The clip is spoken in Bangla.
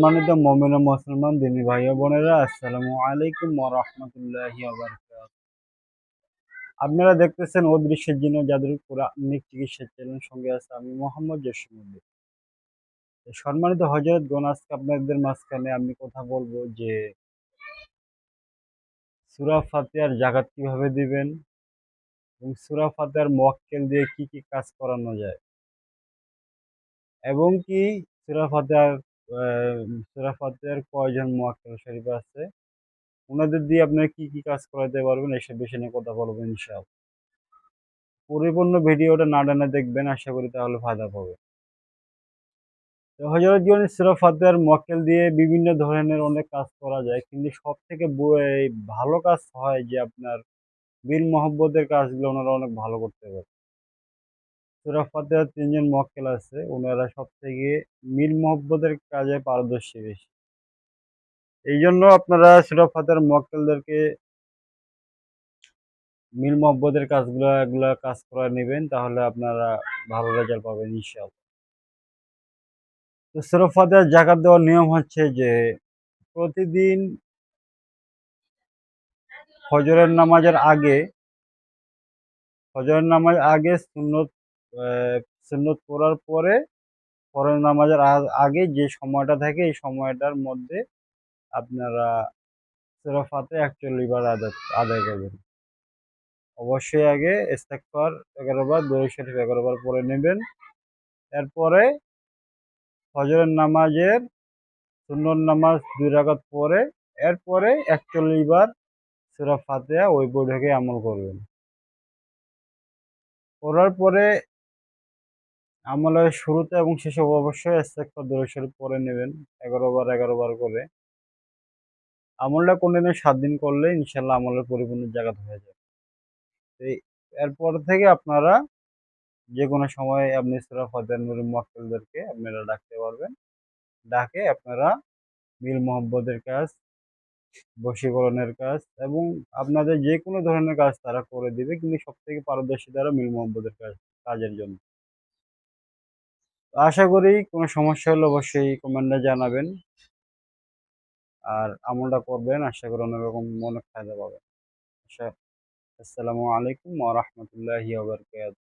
সম্মানিত মমিন মুসলমান দিনী ভাই বোনেরা, আসসালামু আলাইকুম রাহমাতুল্লাহি আপনারা দেখতেছেন অদৃশ্যের জিন ও জাদুর কোরআনিক চিকিৎসা চ্যানেল সঙ্গে আছে আমি মোহাম্মদ জসিমুদ্দিন সম্মানিত হযরত গণ, আজকে আপনাদের মাঝখানে আমি কথা বলব যে সূরা ফাতিহার জাগাত কীভাবে দিবেন এবং সূরা ফাতিহার মক্কেল দিয়ে কি কি কাজ করানো যায় এবং কি সূরা ফাতিহার সুরা ফাতিহার কয়জন মোয়াক্কেল শরীফ আছে? ওনাদের দিয়ে আপনারা কি কি কাজ করাতে পারবেন? এসব বিষয় নিয়ে কথা বলব ইনশাআল্লাহ। পরিপূর্ণ ভিডিওটা না ডানে দেখবেন, আশা করি তাহলে ফায়দা পাবে তো হজরত জীবনে সুরা ফাতিহার মোয়াক্কেল দিয়ে বিভিন্ন ধরনের অনেক কাজ করা যায়, কিন্তু সব থেকে ভালো কাজ হয় যে আপনার বীর মহব্বতের কাজগুলো ওনারা অনেক ভালো করতে পারে। সুরা ফাতেহার তিনজন মক্কেল আছে। ওনারা সব থেকে মিল মোহব্বতের কাজে পারদর্শী বেশি। এই জন্য আপনারা সুরা ফাতেহার মক্কেলদেরকে মিল মহব্বতের কাজগুলো, এগুলো কাজ করে নেবেন, তাহলে আপনারা ভালো রেজাল্ট পাবেন ইনশাআল্লাহ। তো সুরা ফাতেহার জাকাত দেওয়ার নিয়ম হচ্ছে যে, প্রতিদিন ফজরের নামাজের আগে, ফজরের নামাজ আগে সুন্নত সুন্নত পড়ার পরে ফরজ নামাজের আগে যে সময়টা থাকে, এই সময়টার মধ্যে আপনারা সুরা ফাতে একচল্লিশ বার আদায় আদায় করবেন। অবশ্যই আগে ইস্তেকফার এগারো বার দরুদ শরীফ এগারো বার পড়ে নেবেন। এরপরে ফজরের নামাজের সুন্নত নামাজ দুই রাকাত পরে এরপরে একচল্লিশ বার সুরা ওই বৈঠকে আমল করবেন। করার পরে আমলের শুরুতে এবং শেষে অবশ্যই ইস্তেগফার দরুদ শরীফ পড়ে নেবেন, এগারো বার এগারো বার করে। আমলটা কন্টিনিউ সাত দিন করলে ইনশাল্লাহ আমলের পরিপূর্ণ জায়গা হয়ে যাবে। এরপর থেকে আপনারা যে কোনো সময় আপনি সুরা ফাতের নুরি মক্কেলদেরকে আপনারা ডাকতে পারবেন। ডাকে আপনারা মিল মোহাম্মদের কাজ, বশীকরণের কাজ এবং আপনাদের যে কোনো ধরনের কাজ তারা করে দিবে, কিন্তু সব থেকে পারদর্শী তারা মিল মোহাম্মদের কাজ, কাজের জন্য। আশা করি কোনো সমস্যা হলে অবশ্যই কমেন্টে জানাবেন। আর আমলটা করবেন, আশা করি অন্যরকম মনে অনেক ফায়দা পাবেন। আচ্ছা আসসালামু আলাইকুম ওয়া বারাকাতুহু।